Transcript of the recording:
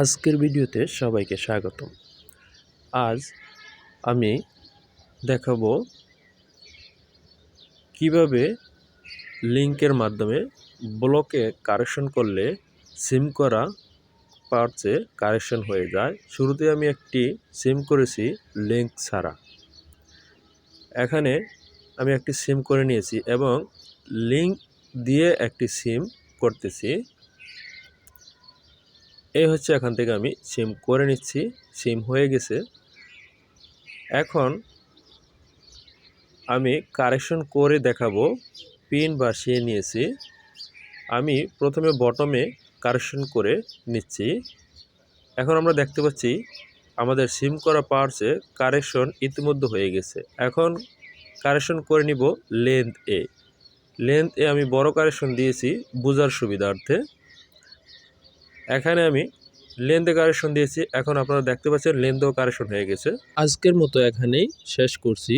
আজকের ভিডিওতে সবাইকে স্বাগতম। আজ আমি দেখাবো কীভাবে লিংকের মাধ্যমে ব্লকে কারেকশন করলে সিম করা পার্টসে কারেকশন হয়ে যায়। শুরুতে আমি একটি সিম করেছি লিঙ্ক ছাড়া। এখানে আমি একটি সিম করে নিয়েছি এবং লিঙ্ক দিয়ে একটি সিম করতেছি। এই হচ্ছে এখান থেকে আমি সিম করে নিচ্ছি। সিম হয়ে গেছে। এখন আমি কারেকশন করে দেখাবো। পিন বাসিয়ে নিয়েছি। আমি প্রথমে বটমে কারেকশন করে নিচ্ছি। এখন আমরা দেখতে পাচ্ছি আমাদের সিম করা পার্টসে কারেকশন ইতিমধ্যে হয়ে গেছে। এখন কারেকশন করে নিব লেন্থ এ। লেন্থ এ আমি বড় কারেকশন দিয়েছি বোঝার সুবিধার্থে। এখানে আমি লেনদে কারেকশন দিয়েছি। এখন আপনারা দেখতে পাচ্ছেন লেনদেও কারেকশন হয়ে গেছে। আজকের মতো এখানেই শেষ করছি।